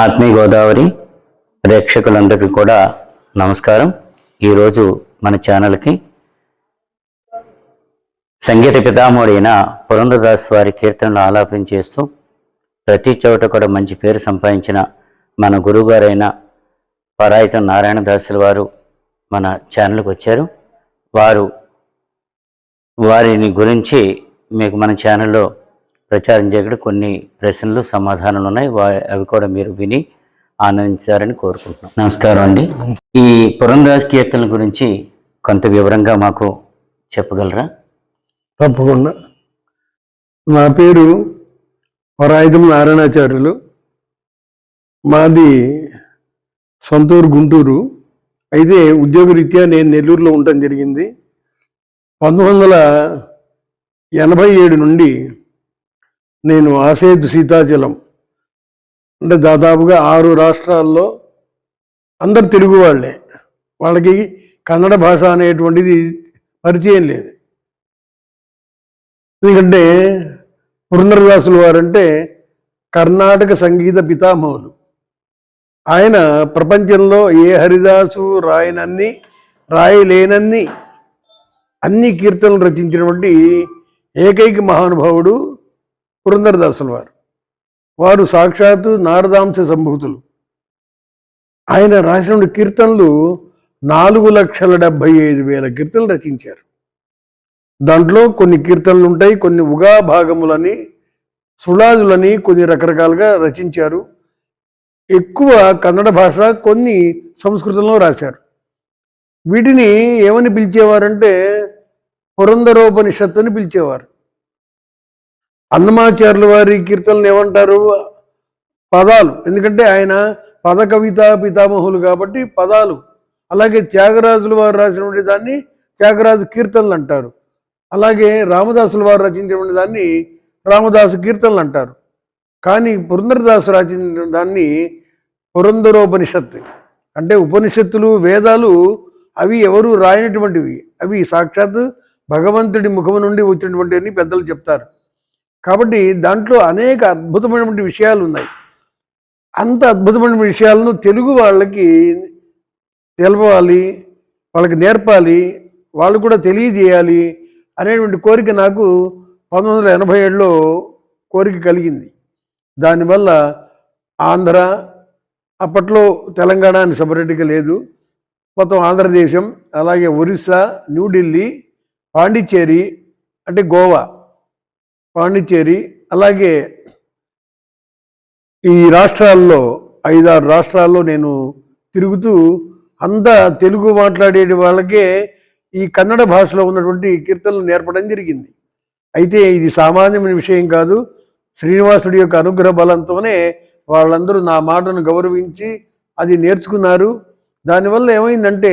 ఆత్మీయ గోదావరి ప్రేక్షకులందరికీ కూడా నమస్కారం. ఈరోజు మన ఛానల్కి సంగీత పితామహుడైన పురంధదాస్ వారి కీర్తనలు ఆలాపన చేస్తూ ప్రతి చోట కూడా మంచి పేరు సంపాదించిన మన గురువుగారైన పరాయితం నారాయణ దాసుల వారు మన ఛానల్కి వచ్చారు. వారు వారిని గురించి మీకు మన ఛానల్లో ప్రచారం చేయడం కొన్ని ప్రశ్నలు సమాధానాలు ఉన్నాయి. వా- అవి కూడా మీరు విని ఆనందించారని కోరుకుంటున్నాం. నమస్కారం అండి. ఈ పురందాస్ కీర్తనల గురించి కొంత వివరంగా మాకు చెప్పగలరా? తప్పకుండా. నా పేరు వరాయుధం నారాయణాచార్యులు. మాది సొంతూరు గుంటూరు. అయితే ఉద్యోగరీత్యా నేను నెల్లూరులో ఉండటం జరిగింది. పంతొమ్మిది వందల ఎనభై ఏడు నుండి నేను ఆసేదు సీతాచలం అంటే దాదాపుగా ఆరు రాష్ట్రాల్లో అందరు తెలుగు వాళ్ళే. వాళ్ళకి కన్నడ భాష అనేటువంటిది పరిచయం లేదు. ఎందుకంటే పురంధరదాసులు వారంటే కర్ణాటక సంగీత పితామహులు. ఆయన ప్రపంచంలో ఏ హరిదాసు రాయనన్ని రాయలేనన్ని అన్ని కీర్తనలు రచించినటువంటి ఏకైక మహానుభావుడు పురంధరదాసుల వారు. వారు సాక్షాత్తు నారదాంశ సంభూతులు. ఆయన రాసిన కీర్తనలు నాలుగు లక్షల డెబ్భై ఐదు వేల కీర్తనలు రచించారు. దాంట్లో కొన్ని కీర్తనలు ఉంటాయి కొన్ని ఉగా భాగములని సుళాదులని కొన్ని రకరకాలుగా రచించారు. ఎక్కువ కన్నడ భాష కొన్ని సంస్కృతంలో రాశారు. వీటిని ఏమని పిలిచేవారంటే పురంధరోపనిషత్తు అని పిలిచేవారు. అన్నమాచార్యుల వారి కీర్తనలు ఏమంటారు? పదాలు. ఎందుకంటే ఆయన పద కవిత పితామహులు కాబట్టి పదాలు. అలాగే త్యాగరాజుల వారు రాసినటువంటి దాన్ని త్యాగరాజు కీర్తనలు అంటారు. అలాగే రామదాసుల వారు రచించినటువంటి దాన్ని రామదాసు కీర్తనలు అంటారు. కానీ పురంధరదాసు రచించిన దాన్ని పురంధరోపనిషత్తు. అంటే ఉపనిషత్తులు వేదాలు అవి ఎవరు రాయనటువంటివి? అవి సాక్షాత్ భగవంతుడి ముఖము నుండి వచ్చినటువంటి అని పెద్దలు చెప్తారు. కాబట్టి దాంట్లో అనేక అద్భుతమైనటువంటి విషయాలు ఉన్నాయి. అంత అద్భుతమైన విషయాలను తెలుగు వాళ్ళకి తెలపాలి వాళ్ళకి నేర్పాలి వాళ్ళు కూడా తెలియజేయాలి అనేటువంటి కోరిక నాకు పంతొమ్మిది వందల ఎనభై ఏడులో కోరిక కలిగింది. దానివల్ల ఆంధ్ర అప్పట్లో తెలంగాణ అని సపరేట్గా లేదు. మొత్తం ఆంధ్రదేశం అలాగే ఒరిస్సా న్యూఢిల్లీ పాండిచ్చేరి అంటే గోవా పాండిచ్చేరి అలాగే ఈ రాష్ట్రాల్లో ఐదారు రాష్ట్రాల్లో నేను తిరుగుతూ అంతా తెలుగు మాట్లాడే వాళ్ళకే ఈ కన్నడ భాషలో ఉన్నటువంటి కీర్తనలు నేర్పడం జరిగింది. అయితే ఇది సామాన్యమైన విషయం కాదు. శ్రీనివాసుడి యొక్క అనుగ్రహ బలంతోనే వాళ్ళందరూ నా మాటను గౌరవించి అది నేర్చుకున్నారు. దానివల్ల ఏమైందంటే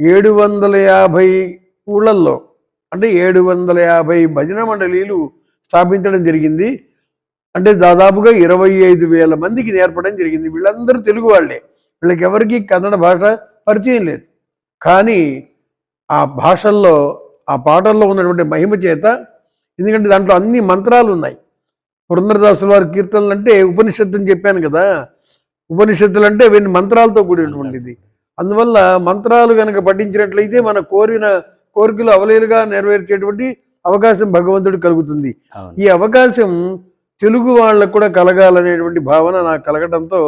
ఏడు వందల యాభై ఊళ్ళల్లో అంటే ఏడు వందల యాభై భజన మండలీలు స్థాపించడం జరిగింది. అంటే దాదాపుగా ఇరవై ఐదు వేల మందికి నేర్పడం జరిగింది. వీళ్ళందరూ తెలుగు వాళ్ళే. వీళ్ళకి ఎవరికి కన్నడ భాష పరిచయం లేదు. కానీ ఆ భాషల్లో ఆ పాటల్లో ఉన్నటువంటి మహిమ చేత ఎందుకంటే దాంట్లో అన్ని మంత్రాలు ఉన్నాయి. పురంధరదాసుల వారి కీర్తనలు అంటే ఉపనిషత్తు అని చెప్పాను కదా. ఉపనిషత్తులు అంటే వీని మంత్రాలతో కూడినటువంటిది. అందువల్ల మంత్రాలు కనుక పఠించినట్లయితే మన కోరిన కోరికలు అవలేలుగా నెరవేర్చేటువంటి అవకాశం భగవంతుడు కలుగుతుంది. ఈ అవకాశం తెలుగు వాళ్ళకు కూడా కలగాలనేటువంటి భావన నాకు కలగడంతో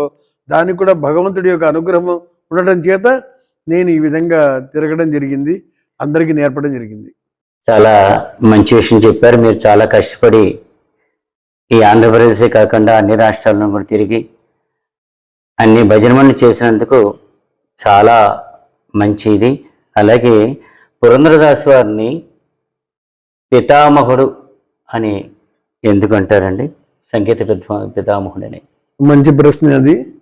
దానికి కూడా భగవంతుడి యొక్క అనుగ్రహం ఉండటం చేత నేను ఈ విధంగా తిరగడం జరిగింది. అందరికీ నేర్పడం జరిగింది. చాలా మంచి విషయం చెప్పారు. మీరు చాలా కష్టపడి ఈ ఆంధ్రప్రదేశే కాకుండా అన్ని రాష్ట్రాలను కూడా తిరిగి అన్ని భజనమని చేసినందుకు చాలా మంచిది. అలాగే పురంధరదాస్ వారిని పితామహుడు అని ఎందుకంటారండి? సంకేత సంగీత పితామహుడని. మంచి ప్రశ్న అది.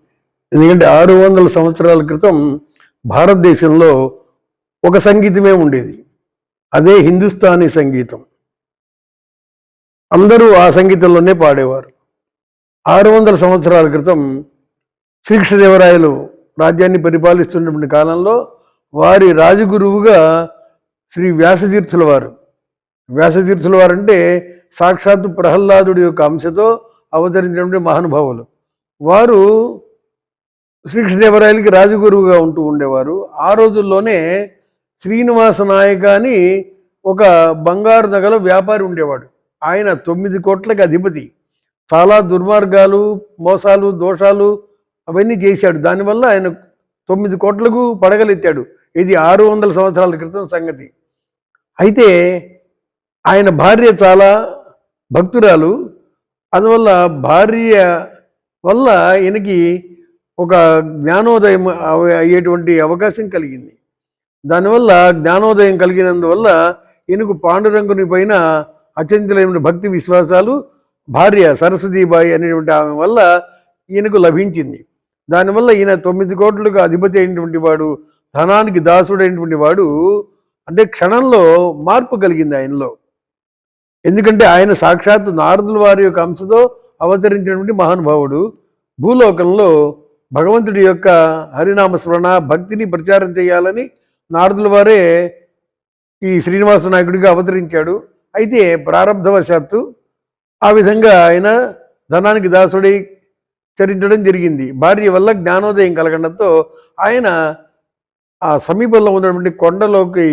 ఎందుకంటే ఆరు వందల సంవత్సరాల క్రితం భారతదేశంలో ఒక సంగీతమే ఉండేది. అదే హిందుస్థానీ సంగీతం. అందరూ ఆ సంగీతంలోనే పాడేవారు. ఆరు వందల సంవత్సరాల క్రితం శ్రీకృష్ణదేవరాయలు రాజ్యాన్ని పరిపాలిస్తున్నటువంటి కాలంలో వారి రాజగురువుగా శ్రీ వ్యాసతీర్థుల వారు వ్యాసతీర్థుల వారంటే సాక్షాత్తు ప్రహ్లాదుడి యొక్క అంశతో అవతరించినటువంటి మహానుభావులు. వారు శ్రీకృష్ణదేవరాయలకి రాజగురువుగా ఉంటూ ఉండేవారు. ఆ రోజుల్లోనే శ్రీనివాస నాయక అని ఒక బంగారు నగల వ్యాపారి ఉండేవాడు. ఆయన తొమ్మిది కోట్లకి అధిపతి. చాలా దుర్మార్గాలు మోసాలు దోషాలు అవన్నీ చేశాడు. దానివల్ల ఆయన తొమ్మిది కోట్లకు పడగలెత్తాడు. ఇది ఆరు వందల సంవత్సరాల క్రితం సంగతి. అయితే ఆయన భార్య చాలా భక్తురాలు. అందువల్ల భార్య వల్ల ఈయనకి ఒక జ్ఞానోదయం అయ్యేటువంటి అవకాశం కలిగింది. దానివల్ల జ్ఞానోదయం కలిగినందువల్ల ఈయనకు పాండురంగుని పైన అచంచలమైన భక్తి విశ్వాసాలు భార్య సరస్వతీబాయి అనేటువంటి ఆమె వల్ల ఈయనకు లభించింది. దానివల్ల ఈయన తొమ్మిది కోట్లకు అధిపతి అయినటువంటి వాడు ధనానికి దాసుడైనటువంటి వాడు అంటే క్షణంలో మార్పు కలిగింది ఆయనలో. ఎందుకంటే ఆయన సాక్షాత్ నారదుల వారి యొక్క అంశతో అవతరించినటువంటి మహానుభావుడు. భూలోకంలో భగవంతుడి యొక్క హరినామ స్మరణ భక్తిని ప్రచారం చేయాలని నారదుల వారే ఈ శ్రీనివాస నాయకుడిగా అవతరించాడు. అయితే ప్రారంధవశాత్తు ఆ విధంగా ఆయన ధనానికి దాసుడై చరించడం జరిగింది. భార్య వల్ల జ్ఞానోదయం కలగడంతో ఆయన ఆ సమీపంలో ఉన్నటువంటి కొండలోకి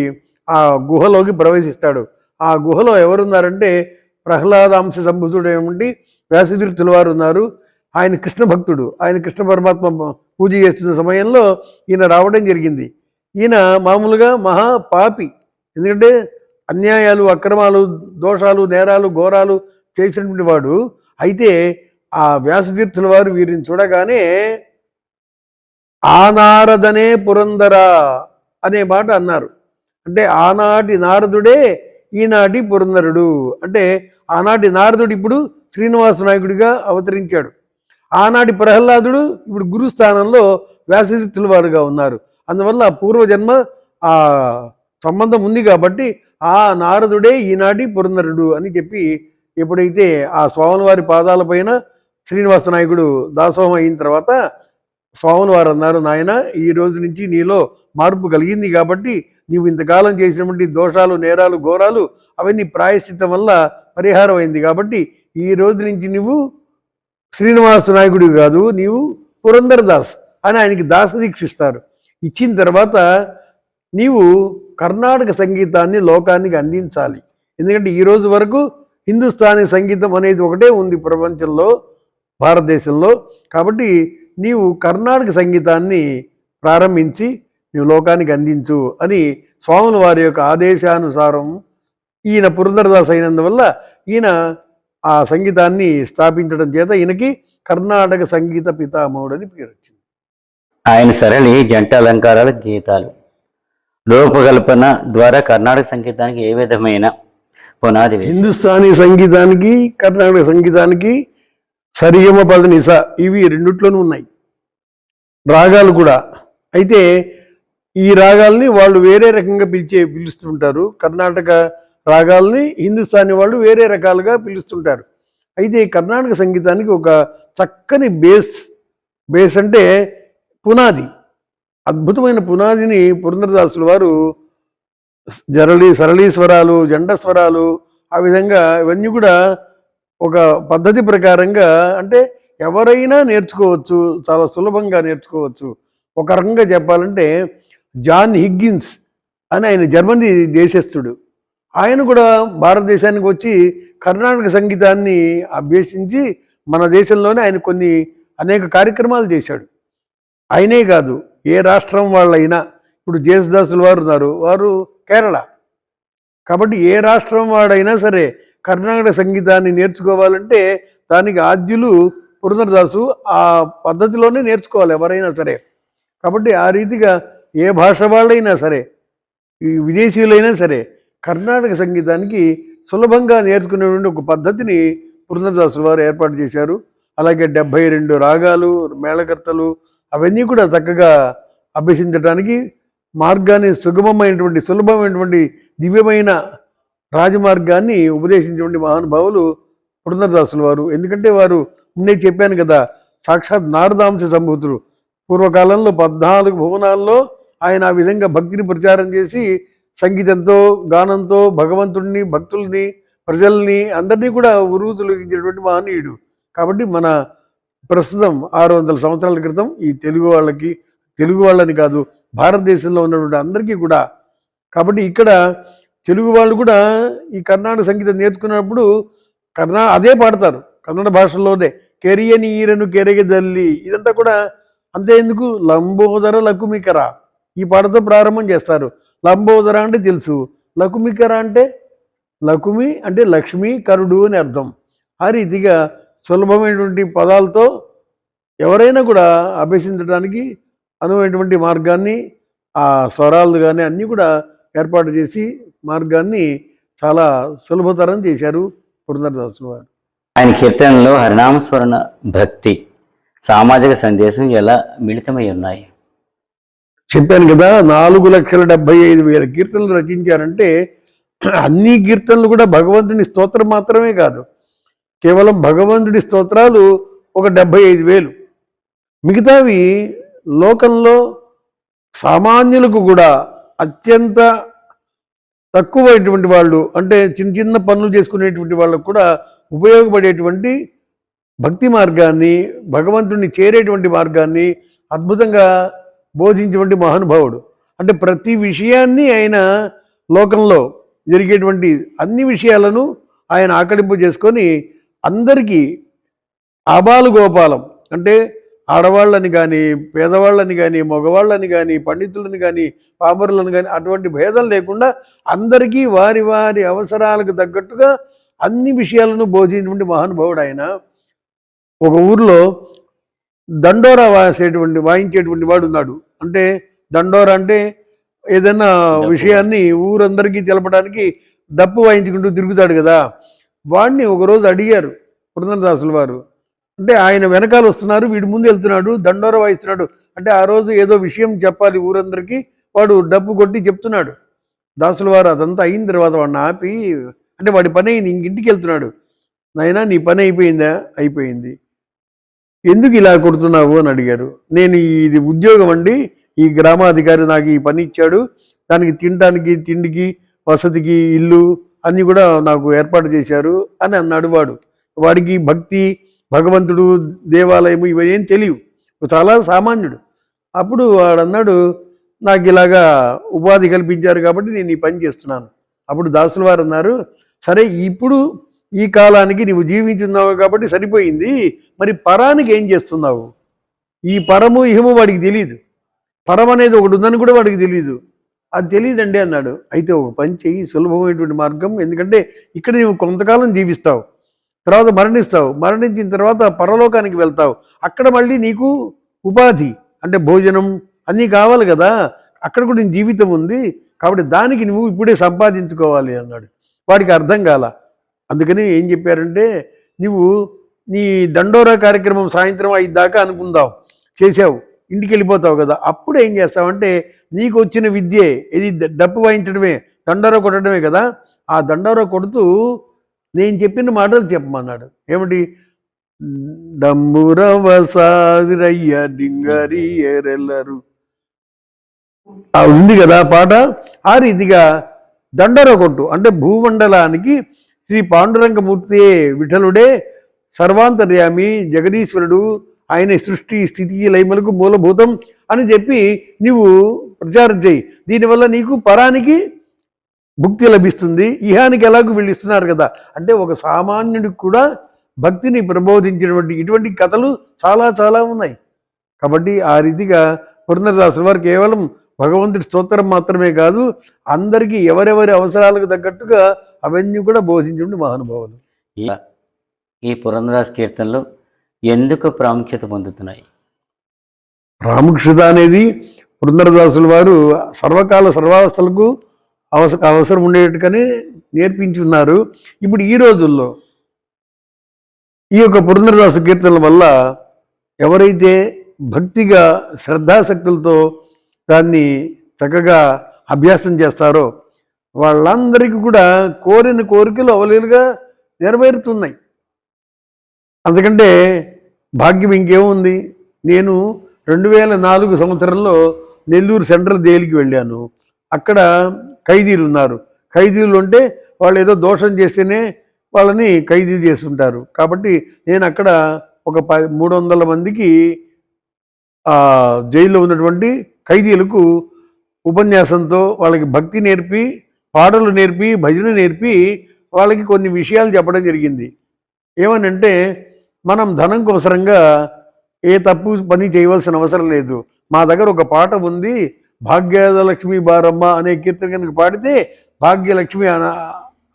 ఆ గుహలోకి ప్రవేశిస్తాడు. ఆ గుహలో ఎవరున్నారంటే ప్రహ్లాదాంశ సంభుతుడైనటువంటి వ్యాసతీర్థుల వారు ఉన్నారు. ఆయన కృష్ణ భక్తుడు. ఆయన కృష్ణ పరమాత్మ పూజ చేస్తున్న సమయంలో ఈయన రావడం జరిగింది. ఈయన మామూలుగా మహా పాపి. ఎందుకంటే అన్యాయాలు అక్రమాలు దోషాలు నేరాలు ఘోరాలు చేసినటువంటి వాడు. అయితే ఆ వ్యాసతీర్థుల వారు వీరిని చూడగానే ఆనారదనే పురందర అనే మాట అన్నారు. అంటే ఆనాటి నారదుడే ఈనాటి పురందరుడు అంటే ఆనాటి నారదుడు ఇప్పుడు శ్రీనివాస నాయకుడిగా అవతరించాడు. ఆనాటి ప్రహ్లాదుడు ఇప్పుడు గురుస్థానంలో వ్యాసతీర్థుల వారుగా ఉన్నారు. అందువల్ల పూర్వజన్మ ఆ సంబంధం ఉంది కాబట్టి ఆ నారదుడే ఈనాటి పురందరుడు అని చెప్పి ఎప్పుడైతే ఆ స్వామివారి పాదాలపైన శ్రీనివాస నాయకుడు దాసోహం అయిన తర్వాత స్వాములు వారు అన్నారు నాయన ఈ రోజు నుంచి నీలో మార్పు కలిగింది కాబట్టి నీవు ఇంతకాలం చేసినటువంటి దోషాలు నేరాలు ఘోరాలు అవన్నీ ప్రాయశ్చితం వల్ల పరిహారం అయింది కాబట్టి ఈ రోజు నుంచి నువ్వు శ్రీనివాస నాయకుడివి కాదు నీవు పురందరదాస్ అని ఆయనకి దాసదీక్ష ఇస్తారు ఇచ్చిన తర్వాత నీవు కర్ణాటక సంగీతాన్ని లోకానికి అందించాలి. ఎందుకంటే ఈ రోజు వరకు హిందుస్థానీ సంగీతం అనేది ఒకటే ఉంది ప్రపంచంలో భారతదేశంలో. కాబట్టి నీవు కర్ణాటక సంగీతాన్ని ప్రారంభించి నీవు లోకానికి అందించు అని స్వాముల వారి యొక్క ఆదేశానుసారం ఈయన పురంధరదాస్ అయినందువల్ల ఈయన ఆ సంగీతాన్ని స్థాపించడం చేత ఈయనకి కర్ణాటక సంగీత పితామహుడు అని పేరు వచ్చింది. ఆయన సరళి జంట అలంకారాల గీతాలు. రూపకల్పన ద్వారా కర్ణాటక సంగీతానికి ఏ విధమైన పునాది? హిందుస్థానీ సంగీతానికి కర్ణాటక సంగీతానికి సరిగమ పదనిస ఇవి రెండిట్లోనూ ఉన్నాయి. రాగాలు కూడా. అయితే ఈ రాగాల్ని వాళ్ళు వేరే రకంగా పిలిచే పిలుస్తుంటారు. కర్ణాటక రాగాల్ని హిందుస్థానీ వాళ్ళు వేరే రకాలుగా పిలుస్తుంటారు. అయితే కర్ణాటక సంగీతానికి ఒక చక్కని బేస్ బేస్ అంటే పునాది. అద్భుతమైన పునాదిని పురంధరదాసుల వారు జరళి సరళీ స్వరాలు జంట స్వరాలు ఆ విధంగా ఇవన్నీ కూడా ఒక పద్ధతి ప్రకారంగా అంటే ఎవరైనా నేర్చుకోవచ్చు చాలా సులభంగా నేర్చుకోవచ్చు. ఒక రకంగా చెప్పాలంటే జాన్ హిగ్గిన్స్ అని ఆయన జర్మనీ దేశస్థుడు. ఆయన కూడా భారతదేశానికి వచ్చి కర్ణాటక సంగీతాన్ని అభ్యసించి మన దేశంలోనే ఆయన కొన్ని అనేక కార్యక్రమాలు చేశాడు. ఆయనే కాదు ఏ రాష్ట్రం వాళ్ళైనా. ఇప్పుడు జేసుదాసులు వారు ఉన్నారు వారు కేరళ. కాబట్టి ఏ రాష్ట్రం వాడైనా సరే కర్ణాటక సంగీతాన్ని నేర్చుకోవాలంటే దానికి ఆద్యులు పురంధరదాసు ఆ పద్ధతిలోనే నేర్చుకోవాలి ఎవరైనా సరే. కాబట్టి ఆ రీతిగా ఏ భాష వాళ్ళైనా సరే ఈ విదేశీయులైనా సరే కర్ణాటక సంగీతానికి సులభంగా నేర్చుకునేటువంటి ఒక పద్ధతిని పురంధరదాసుల వారు ఏర్పాటు చేశారు. అలాగే డెబ్భై రెండు రాగాలు మేళకర్తలు అవన్నీ కూడా చక్కగా అభ్యసించడానికి మార్గాన్ని సుగమమైనటువంటి సులభమైనటువంటి దివ్యమైన రాజమార్గాన్ని ఉపదేశించినటువంటి మహానుభావులు పురంధరదాసుల వారు. ఎందుకంటే వారు ముందే చెప్పాను కదా సాక్షాత్ నారదాంశ సంభూతులు. పూర్వకాలంలో పద్నాలుగు భువనాల్లో ఆయన ఆ విధంగా భక్తిని ప్రచారం చేసి సంగీతంతో గానంతో భగవంతుడిని భక్తుల్ని ప్రజల్ని అందరినీ కూడా ఉరువు తొలగించినటువంటి మహనీయుడు. కాబట్టి మన ప్రస్తుతం ఆరు వందల సంవత్సరాల క్రితం ఈ తెలుగు వాళ్ళకి తెలుగు వాళ్ళని కాదు భారతదేశంలో ఉన్నటువంటి అందరికీ కూడా. కాబట్టి ఇక్కడ తెలుగు వాళ్ళు కూడా ఈ కర్ణాటక సంగీతం నేర్చుకున్నప్పుడు కర్ణా అదే పాడతారు. కన్నడ భాషలోనే కెరియని ఈరను కెరగదల్లి. ఇదంతా కూడా అంతే ఎందుకు? లంబోదర లకుమికర. ఈ పాటతో ప్రారంభం చేస్తారు. లంబోదర అంటే తెలుసు. లకుమికర అంటే లకుమి అంటే లక్ష్మి కరుడు అని అర్థం. ఆ రీతిగా సులభమైనటువంటి పదాలతో ఎవరైనా కూడా అభ్యసించడానికి అనువైనటువంటి మార్గాన్ని ఆ స్వరాలు కానీ అన్నీ కూడా ఏర్పాటు చేసి మార్గాన్ని చాలా సులభతరం చేశారు పురంధరదాసులు వారు ఆయన కీర్తనలో హరినామస్మరణ భక్తి సామాజిక సందేశం ఎలా మిళితమై ఉన్నాయి? చెప్పాను కదా నాలుగు లక్షల డెబ్బై ఐదు వేల కీర్తనలు రచించారంటే అన్ని కీర్తనలు కూడా భగవంతుని స్తోత్రం మాత్రమే కాదు. కేవలం భగవంతుడి స్తోత్రాలు ఒక డెబ్బై ఐదు వేలు. మిగతావి లోకంలో సామాన్యులకు కూడా అత్యంత తక్కువైనటువంటి వాళ్ళు అంటే చిన్న చిన్న పనులు చేసుకునేటువంటి వాళ్ళకు కూడా ఉపయోగపడేటువంటి భక్తి మార్గాన్ని భగవంతుడిని చేరేటువంటి మార్గాన్ని అద్భుతంగా బోధించేటువంటి మహానుభావుడు. అంటే ప్రతి విషయాన్ని ఆయన లోకంలో జరిగేటువంటి అన్ని విషయాలను ఆయన ఆకడింపు చేసుకొని అందరికీ ఆబాలు గోపాలం. అంటే ఆడవాళ్ళని కానీ పేదవాళ్ళని కానీ మగవాళ్ళని కానీ పండితులను కానీ పామరులను కానీ అటువంటి భేదం లేకుండా అందరికీ వారి వారి అవసరాలకు తగ్గట్టుగా అన్ని విషయాలను బోధించినటువంటి మహానుభావుడు ఆయన. ఒక ఊర్లో దండోరా వాసేటువంటి వాయించేటువంటి వాడు ఉన్నాడు. అంటే దండోరా అంటే ఏదైనా. విషయాన్ని ఊరందరికీ తెలపడానికి డప్పు వాయించుకుంటూ తిరుగుతాడు కదా. వాడిని ఒకరోజు అడిగారు పురంధరదాసుల వారు. అంటే ఆయన వెనకాల వస్తున్నారు వీడి ముందు వెళ్తున్నాడు దండోర వాయిస్తున్నాడు. అంటే ఆ రోజు ఏదో విషయం చెప్పాలి ఊరందరికీ వాడు డప్పు కొట్టి చెప్తున్నాడు. దాసుల వారు అదంతా అయిన తర్వాత వాడిని ఆపి అంటే వాడి పని అయింది ఇంక ఇంటికి వెళ్తున్నాడు. నాయనా నీ పని అయిపోయిందా? అయిపోయింది. ఎందుకు ఇలా కొడుతున్నావు అని అడిగారు. నేను ఇది ఉద్యోగం అండి. ఈ గ్రామాధికారి నాకు ఈ పని ఇచ్చాడు. దానికి తినడానికి తిండికి వసతికి ఇల్లు అన్నీ కూడా నాకు ఏర్పాటు చేశారు అని అన్నాడు వాడు. వాడికి భక్తి భగవంతుడు దేవాలయము ఇవేం తెలియవు. చాలా సామాన్యుడు. అప్పుడు వాడు అన్నాడు నాకు ఇలాగా ఉపాధి కల్పించారు కాబట్టి నేను ఈ పని చేస్తున్నాను. అప్పుడు దాసులు వారు అన్నారు సరే ఇప్పుడు ఈ కాలానికి నీవు జీవించున్నావు కాబట్టి సరిపోయింది. మరి పరానికి ఏం చేస్తున్నావు? ఈ పరము ఇహము వాడికి తెలియదు పరం అనేది ఒకటి ఉందని కూడా వాడికి తెలియదు అది తెలియదండి అన్నాడు. అయితే ఒక పని చెయ్యి సులభమైనటువంటి మార్గం. ఎందుకంటే ఇక్కడ నీవు కొంతకాలం జీవిస్తావు. తర్వాత మరణిస్తావు. మరణించిన తర్వాత పరలోకానికి వెళ్తావు. అక్కడ మళ్ళీ నీకు ఉపాధి అంటే భోజనం అన్నీ కావాలి కదా. అక్కడ కూడా నీ జీవితం ఉంది. కాబట్టి దానికి నువ్వు ఇప్పుడే సంపాదించుకోవాలి అన్నాడు. వాడికి అర్థం కాల. అందుకని ఏం చెప్పారంటే నువ్వు నీ దండోరా కార్యక్రమం సాయంత్రం ఐదు దాకా అనుకుందావు చేసావు ఇంటికి వెళ్ళిపోతావు కదా అప్పుడు ఏం చేస్తావంటే నీకు వచ్చిన విద్యే ఇది డప్పు వాయించడమే దండోరా కొట్టడమే కదా ఆ దండోరా కొడుతూ నేను చెప్పిన మాటలు చెప్పమన్నాడు. ఏమిటి డమ్మురవ డింగరి ఎరెల్లరు ఉంది కదా పాట ఆ రీతిగా దండర కొట్టు అంటే భూమండలానికి శ్రీ పాండురంగమూర్తియే విఠలుడే సర్వాంతర్యామి జగదీశ్వరుడు ఆయన సృష్టి స్థితి లైమలకు మూలభూతం అని చెప్పి నీవు ప్రచారం చేయి. దీనివల్ల నీకు పరానికి భుక్తి లభిస్తుంది. ఇహానికి ఎలాగూ వీళ్ళు ఇస్తున్నారు కదా. అంటే ఒక సామాన్యుడికి కూడా భక్తిని ప్రబోధించినటువంటి ఇటువంటి కథలు చాలా చాలా ఉన్నాయి. కాబట్టి ఆ రీతిగా పురంధరదాసు వారు కేవలం భగవంతుడి స్తోత్రం మాత్రమే కాదు అందరికీ ఎవరెవరి అవసరాలకు తగ్గట్టుగా అవన్నీ కూడా బోధించండి మహానుభావులు. ఈ- ఈ పురంధరాస్ కీర్తనలు ఎందుకు ప్రాముఖ్యత పొందుతున్నాయి? ప్రాముఖ్యత అనేది పురంధరదాసుల వారు సర్వకాల సర్వావస్థలకు అవస అవసరం ఉండేట్టుగానే నేర్పించున్నారు. ఇప్పుడు ఈ రోజుల్లో ఈ యొక్క పురంధరదాసు కీర్తనల వల్ల ఎవరైతే భక్తిగా శ్రద్ధాశక్తులతో దాన్ని చక్కగా అభ్యాసం చేస్తారో వాళ్ళందరికీ కూడా కోరిన కోరికలు అవలీలుగా నెరవేరుతున్నాయి. అందుకంటే భాగ్యం ఇంకేముంది? నేను రెండు వేల నాలుగు సంవత్సరంలో నెల్లూరు సెంట్రల్ జైలుకి వెళ్ళాను. అక్కడ ఖైదీలు ఉన్నారు. ఖైదీలు ఉంటే వాళ్ళు ఏదో దోషం చేస్తేనే వాళ్ళని ఖైదీ చేస్తుంటారు. కాబట్టి నేను అక్కడ ఒక ప మూడు వందల మందికి జైల్లో ఉన్నటువంటి ఖైదీలకు ఉపన్యాసంతో వాళ్ళకి భక్తి నేర్పి పాటలు నేర్పి భజన నేర్పి వాళ్ళకి కొన్ని విషయాలు చెప్పడం జరిగింది. ఏమనంటే మనం ధనం కోసరంగా ఏ తప్పు పని చేయవలసిన అవసరం లేదు. మా దగ్గర ఒక పాట ఉంది భాగ్యదలక్ష్మి బారమ్మ అనే కీర్తన కనుక పాడితే భాగ్యలక్ష్మి అన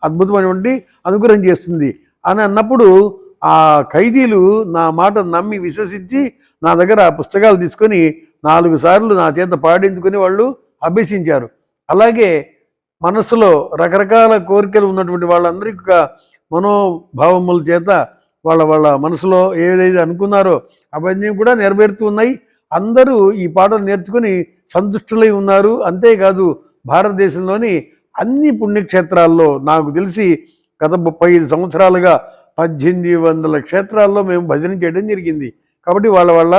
అద్భుతమైనటువంటి అనుగ్రహం చేస్తుంది. అని అన్నప్పుడు ఆ ఖైదీలు నా మాట నమ్మి విశ్వసించి నా దగ్గర ఆ పుస్తకాలు తీసుకొని నాలుగు సార్లు నా చేత పాడించుకొని వాళ్ళు అభ్యసించారు. అలాగే మనసులో రకరకాల కోరికలు ఉన్నటువంటి వాళ్ళందరికీ యొక్క మనోభావముల చేత వాళ్ళ వాళ్ళ మనసులో ఏదైతే అనుకున్నారో అవన్నీ కూడా నెరవేరుతూ ఉన్నాయి. అందరూ ఈ పాటలు నేర్చుకుని సంతుష్టులై ఉన్నారు. అంతేకాదు భారతదేశంలోని అన్ని పుణ్యక్షేత్రాల్లో నాకు తెలిసి గత ముప్పై ఐదు సంవత్సరాలుగా పద్దెనిమిది వందల క్షేత్రాల్లో మేము భజన చేయడం జరిగింది. కాబట్టి వాళ్ళ వాళ్ళ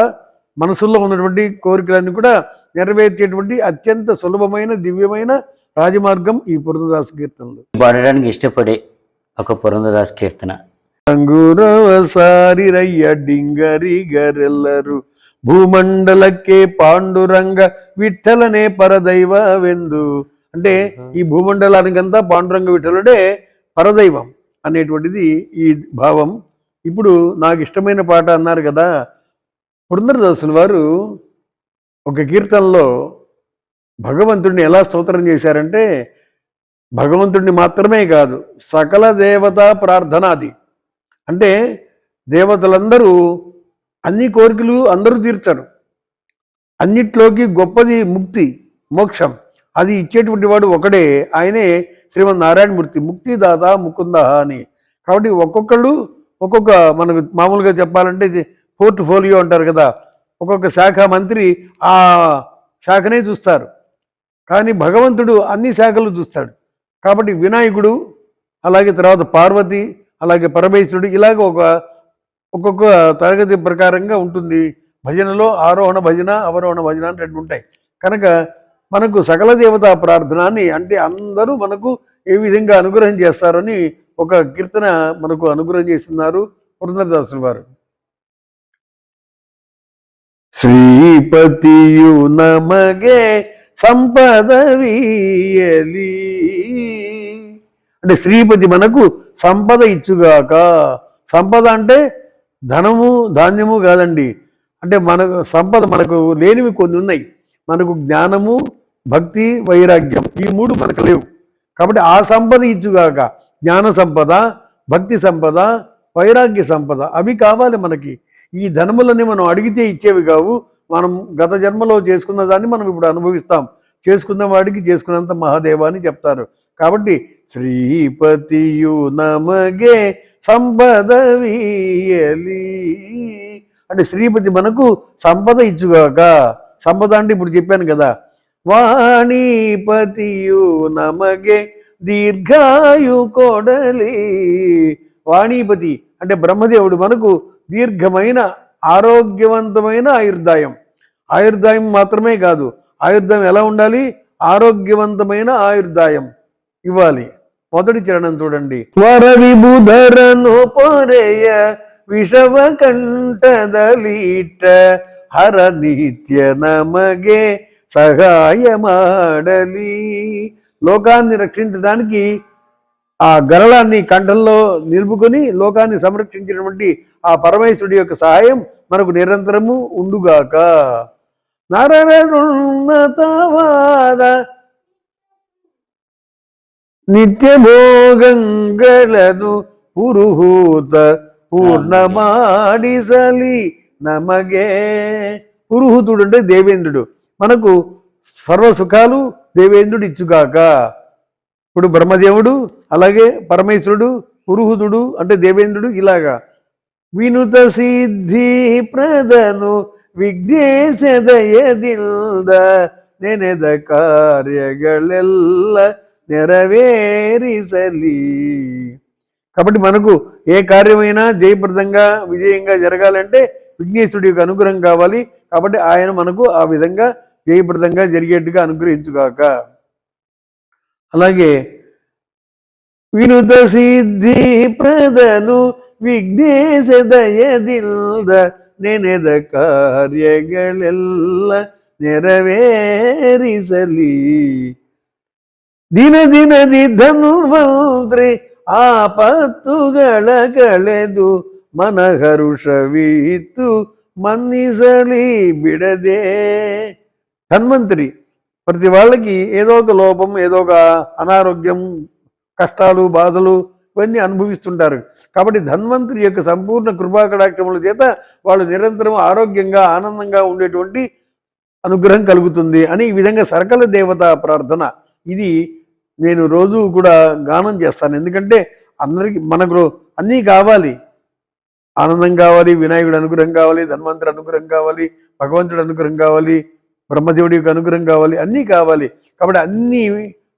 మనసుల్లో ఉన్నటువంటి కోరికలన్నీ కూడా నెరవేర్చేటువంటి అత్యంత సులభమైన దివ్యమైన రాజమార్గం ఈ పురంధదాస్ కీర్తనలు. పాడడానికి ఇష్టపడే ఒక పురంధదాస్ కీర్తన. డింగరి గరెల్లరు భూమండలకే పాండురంగ విఠలనే పరదైవ వెందు. అంటే ఈ భూమండలానికంతా పాండురంగ విఠలుడే పరదైవం అనేటువంటిది ఈ భావం. ఇప్పుడు నాకు ఇష్టమైన పాట అన్నారు కదా పురంధరదాసులు వారు ఒక కీర్తనలో భగవంతుడిని ఎలా స్తోత్రం చేశారంటే భగవంతుడిని మాత్రమే కాదు సకల దేవతా ప్రార్థనాది. అంటే దేవతలందరూ అన్ని కోరికలు అందరూ తీర్చరు. అన్నిట్లోకి గొప్పది ముక్తి మోక్షం. అది ఇచ్చేటువంటి వాడు ఒకడే ఆయనే శ్రీమన్ నారాయణమూర్తి ముక్తిదాత ముకుంద అని. కాబట్టి ఒక్కొక్కళ్ళు ఒక్కొక్క మనకు మామూలుగా చెప్పాలంటే ఇది పోర్ట్ఫోలియో అంటారు కదా ఒక్కొక్క శాఖ మంత్రి ఆ శాఖనే చూస్తారు. కానీ భగవంతుడు అన్ని శాఖలు చూస్తాడు. కాబట్టి వినాయకుడు అలాగే తర్వాత పార్వతి అలాగే పరమేశ్వరుడు ఇలాగ ఒక ఒక్కొక్క తరగతి ప్రకారంగా ఉంటుంది. భజనలో ఆరోహణ భజన అవరోహణ భజన అని రెండు ఉంటాయి. కనుక మనకు సకల దేవతా ప్రార్థనాన్ని అంటే అందరూ మనకు ఏ విధంగా అనుగ్రహం చేస్తారని ఒక కీర్తన మనకు అనుగ్రహం చేస్తున్నారు పురంధరదాసులు వారు శ్రీపతియు నమగే సంపదవీయలి. అంటే శ్రీపతి మనకు సంపద ఇచ్చుగాక. సంపద అంటే ధనము ధాన్యము కాదండి. అంటే మనకు సంపద మనకు లేనివి కొన్ని ఉన్నాయి. మనకు జ్ఞానము భక్తి వైరాగ్యం ఈ మూడు మనకు లేవు. కాబట్టి ఆ సంపద ఇచ్చుగాక జ్ఞాన సంపద భక్తి సంపద వైరాగ్య సంపద అవి కావాలి మనకి. ఈ ధనములని మనం అడిగితే ఇచ్చేవి కావు. మనం గత జన్మలో చేసుకున్న దాన్ని మనం ఇప్పుడు అనుభవిస్తాం. చేసుకున్న వాడికి చేసుకున్నంత మహాదేవ అని చెప్తారు. కాబట్టి శ్రీపతియు నమగే సంపదవీయలి అంటే శ్రీపతి మనకు సంపద ఇచ్చుగాక. సంపద అంటే ఇప్పుడు చెప్పాను కదా. వాణీపతియు నమగే దీర్ఘాయు కొడలి. వాణీపతి అంటే బ్రహ్మదేవుడు మనకు దీర్ఘమైన ఆరోగ్యవంతమైన ఆయుర్దాయం. ఆయుర్దాయం మాత్రమే కాదు ఆయుర్దాయం ఎలా ఉండాలి? ఆరోగ్యవంతమైన ఆయుర్దాయం ఇవ్వాలి. మొదటి చరణం చూడండి. వర విభుధరను పొరెయ విషవ కంఠదలీట హర నిత్య నమగే సహాయమాడలి. లోకాన్ని రక్షించడానికి ఆ గరళాన్ని కంఠంలో నిలుపుకొని లోకాన్ని సంరక్షించినటువంటి ఆ పరమేశ్వరుడి యొక్క సహాయం మనకు నిరంతరము ఉండుగాక. నరనరున్నతవాద నిత్య భోగంగళను పురుహూత పూర్ణమాడిసలి నమగే పురుహూతుడు అంటే దేవేంద్రుడు మనకు సర్వ సుఖాలు దేవేంద్రుడు ఇచ్చుగాక ఇప్పుడు బ్రహ్మదేవుడు అలాగే పరమేశ్వరుడు పురుహుతుడు అంటే దేవేంద్రుడు ఇలాగా. వినుత సిద్ధి ప్రదను ವಿಘ್ನೇಶದಯದಿಲ್ದ ನೆನೆದ ಕಾರ್ಯಗಳೆಲ್ಲ నెరవేరిసలి కాబట్టి మనకు ఏ కార్యమైనా జయప్రదంగా విజయంగా జరగాలంటే విఘ్నేశ్వరుడి యొక్క అనుగ్రహం కావాలి కాబట్టి ఆయన మనకు ఆ విధంగా జయప్రదంగా జరిగేట్టుగా అనుగ్రహించుగాక అలాగే వినుత సిద్ధి ప్రదను ವಿಘ್ನೇಶ ದಯದಿಲ್ದ ನೆನೆದ ಕಾರ್ಯಗಳೆಲ್ಲ ನೆರವೇರಿಸಲಿ ದಿನ ದಿನದಿ ಧನ್ವಂತ್ರಿ ಆಪತ್ತುಗಳ ಕಳೆದು ಮನಹರುಷವಿತ್ತು మన్నిసలి బిడదే ధన్వంతరి ప్రతి వాళ్ళకి ఏదో ఒక లోపం ఏదో ఒక అనారోగ్యం కష్టాలు బాధలు ఇవన్నీ అనుభవిస్తుంటారు. కాబట్టి ధన్వంతరి యొక్క సంపూర్ణ కృపా చేత వాళ్ళు నిరంతరం ఆరోగ్యంగా ఆనందంగా ఉండేటువంటి అనుగ్రహం కలుగుతుంది అని ఈ విధంగా సరకల దేవత ప్రార్థన. ఇది నేను రోజు కూడా గానం చేస్తాను. ఎందుకంటే అందరికీ మనకు అన్నీ కావాలి. ఆనందం కావాలి వినాయకుడు అనుగ్రహం కావాలి ధన్వంతుడు అనుగ్రహం కావాలి భగవంతుడు అనుగ్రహం కావాలి బ్రహ్మదేవుడి యొక్క అనుగ్రహం కావాలి అన్నీ కావాలి. కాబట్టి అన్ని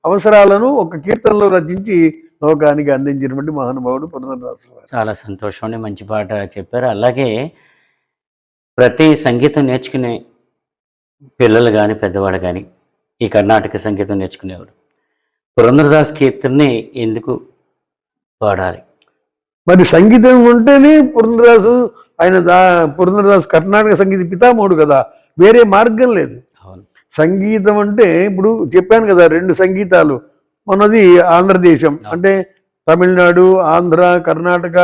అవసరాలను ఒక కీర్తనలో రచించి లోకానికి అందించినటువంటి మహానుభావుడు వారు చాలా సంతోషం అండి. మంచి పాట చెప్పారు. అలాగే ప్రతి సంగీతం నేర్చుకునే పిల్లలు కానీ పెద్దవాళ్ళు కానీ ఈ కర్ణాటక సంగీతం నేర్చుకునేవారు. పురంధరదాస్ కీర్తనని ఎందుకు పాడాలి? మరి సంగీతం ఉంటేనే పురంధరదాసు ఆయన దా పురంధరదాసు కర్ణాటక సంగీత పితామహుడు కదా. వేరే మార్గం లేదు. అవును. సంగీతం అంటే ఇప్పుడు చెప్పాను కదా రెండు సంగీతాలు. మనది ఆంధ్రదేశం. అంటే తమిళనాడు ఆంధ్ర కర్ణాటక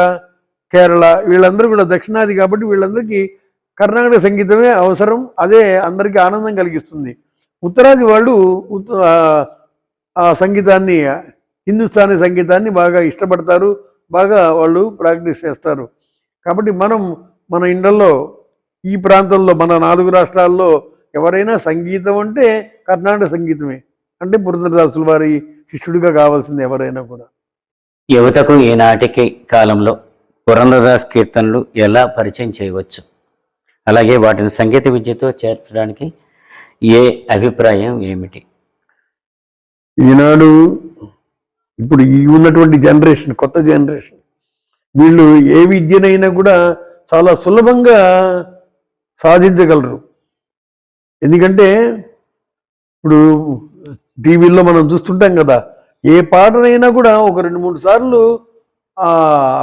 కేరళ వీళ్ళందరూ కూడా దక్షిణాది కాబట్టి వీళ్ళందరికీ కర్ణాటక సంగీతమే అవసరం. అదే అందరికీ ఆనందం కలిగిస్తుంది. ఉత్తరాది వాళ్ళు ఆ సంగీతాన్ని హిందుస్థానీ సంగీతాన్ని బాగా ఇష్టపడతారు. బాగా వాళ్ళు ప్రాక్టీస్ చేస్తారు. కాబట్టి మనం మన ఇండ్లలో ఈ ప్రాంతంలో మన నాలుగు రాష్ట్రాల్లో ఎవరైనా సంగీతం అంటే కర్ణాటక సంగీతమే. అంటే పురంధరదాసుల వారి శిష్యుడిగా కావాల్సింది ఎవరైనా కూడా. యువతకు ఈనాటికి కాలంలో పురంధరదాస్ కీర్తనలు ఎలా పరిచయం చేయవచ్చు? అలాగే వాటిని సంగీత విద్యతో చేర్చడానికి ఏ అభిప్రాయం ఏమిటి? ఈనాడు ఇప్పుడు ఈ ఉన్నటువంటి జనరేషన్ కొత్త జనరేషన్ వీళ్ళు ఏ విద్యనైనా కూడా చాలా సులభంగా సాధించగలరు. ఎందుకంటే ఇప్పుడు టీవీల్లో మనం చూస్తుంటాం కదా ఏ పాటనైనా కూడా ఒక రెండు మూడు సార్లు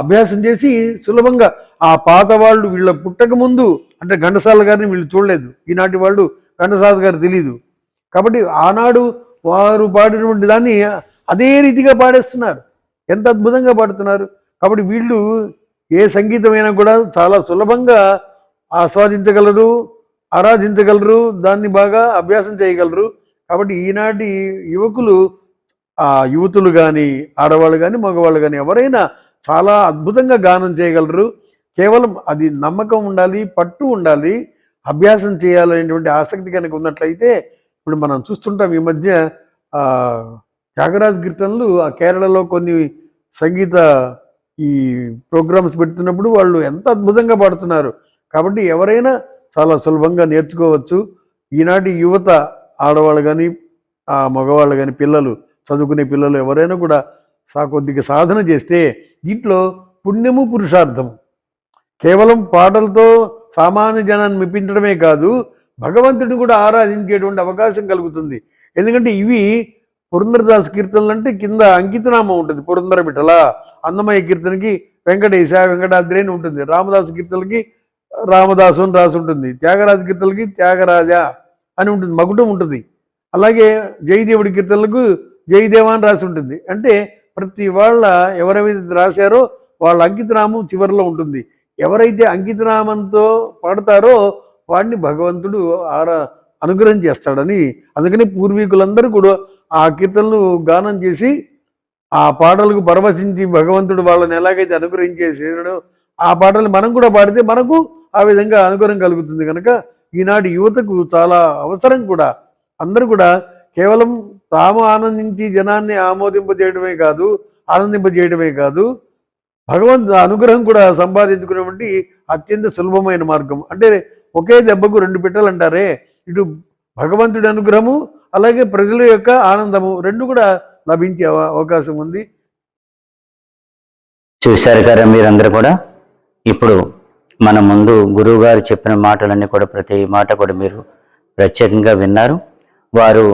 అభ్యాసం చేసి సులభంగా ఆ పాత వాళ్ళు వీళ్ళ పుట్టక ముందు అంటే ఘంటసాల గారిని వీళ్ళు చూడలేదు. ఈనాటి వాళ్ళు ఘంటసాల గారు తెలియదు కాబట్టి ఆనాడు వారు పాడినటువంటి దాన్ని అదే రీతిగా పాడేస్తున్నారు. ఎంత అద్భుతంగా పాడుతున్నారు. కాబట్టి వీళ్ళు ఏ సంగీతమైనా కూడా చాలా సులభంగా ఆస్వాదించగలరు ఆరాధించగలరు దాన్ని బాగా అభ్యాసం చేయగలరు. కాబట్టి ఈనాటి యువకులు ఆ యువతులు కానీ ఆడవాళ్ళు కానీ మగవాళ్ళు కానీ ఎవరైనా చాలా అద్భుతంగా గానం చేయగలరు. కేవలం అది నమ్మకం ఉండాలి పట్టు ఉండాలి అభ్యాసం చేయాలనేటువంటి ఆసక్తి కనుక ఉన్నట్లయితే ఇప్పుడు మనం చూస్తుంటాం ఈ మధ్య త్యాగరాజ్ కీర్తనలు ఆ కేరళలో కొన్ని సంగీత ఈ ప్రోగ్రామ్స్ పెడుతున్నప్పుడు వాళ్ళు ఎంత అద్భుతంగా పాడుతున్నారు. కాబట్టి ఎవరైనా చాలా సులభంగా నేర్చుకోవచ్చు. ఈనాటి యువత ఆడవాళ్ళు కానీ ఆ మగవాళ్ళు కానీ పిల్లలు చదువుకునే పిల్లలు ఎవరైనా కూడా సా కొద్దిగా సాధన చేస్తే ఇంట్లో పుణ్యము పురుషార్థము. కేవలం పాటలతో సామాన్య జనాన్ని మెప్పించడమే కాదు భగవంతుడిని కూడా ఆరాధించేటువంటి అవకాశం కలుగుతుంది. ఎందుకంటే ఇవి పురంధరదాస్ కీర్తనలు అంటే కింద అంకితనామం ఉంటుంది పురంధర బిఠల. అన్నమయ్య కీర్తనకి వెంకటేశ వెంకటాద్రి అని ఉంటుంది. రామదాసు కీర్తనకి రామదాసు అని రాసి ఉంటుంది. త్యాగరాజ కీర్తనకి త్యాగరాజ. అని ఉంటుంది మగుటం ఉంటుంది. అలాగే జయదేవుడి కీర్తనలకు జయదేవ అని రాసి ఉంటుంది. అంటే ప్రతి వాళ్ళ ఎవరైతే రాశారో వాళ్ళ అంకితనామం చివరిలో ఉంటుంది. ఎవరైతే అంకితనామంతో పాడతారో వాడిని భగవంతుడు ఆరా అనుగ్రహం చేస్తాడని అందుకని పూర్వీకులందరూ కూడా ఆ కీర్తనలు గానం చేసి ఆ పాటలకు పరవశించి భగవంతుడు వాళ్ళని ఎలాగైతే అనుగ్రహించేసాడో ఆ పాటలు మనం కూడా పాడితే మనకు ఆ విధంగా అనుగ్రహం కలుగుతుంది కనుక ఈనాటి యువతకు చాలా అవసరం కూడా. అందరూ కూడా కేవలం తాము ఆనందించి జనాన్ని ఆమోదింపజేయడమే కాదు ఆనందింపజేయడమే కాదు భగవంతు అనుగ్రహం కూడా సంపాదించుకునేటువంటి అత్యంత సులభమైన మార్గం. అంటే ఒకే దెబ్బకు రెండు పిట్టలు అంటారే ఇటు భగవంతుడి అనుగ్రహము అలాగే ప్రజల యొక్క ఆనందము రెండు కూడా లభించే అవ- అవకాశం ఉంది. చూశారు కదా మీరందరూ కూడా? ఇప్పుడు మన ముందు గురువు గారు చెప్పిన మాటలన్నీ కూడా ప్రతి మాట కూడా మీరు ప్రత్యేకంగా విన్నారు. వారు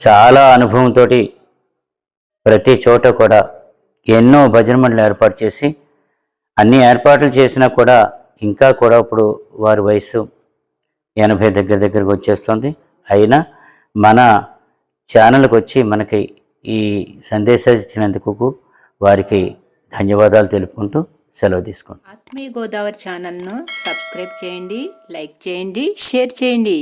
చాలా అనుభవంతో ప్రతి చోట కూడా ఎన్నో భజన మండలి ఏర్పాటు చేసి అన్ని ఏర్పాట్లు చేసినా కూడా ఇంకా కూడా ఇప్పుడు వారి వయసు ఎనభై దగ్గర దగ్గరకు వచ్చేస్తుంది. అయినా మన ఛానల్కి వచ్చి మనకి ఈ సందేశాలు ఇచ్చినందుకు వారికి ధన్యవాదాలు తెలుపుకుంటూ సెలవు తీసుకోండి. ఆత్మీయ గోదావరి ఛానల్ను సబ్స్క్రైబ్ చేయండి లైక్ చేయండి షేర్ చేయండి.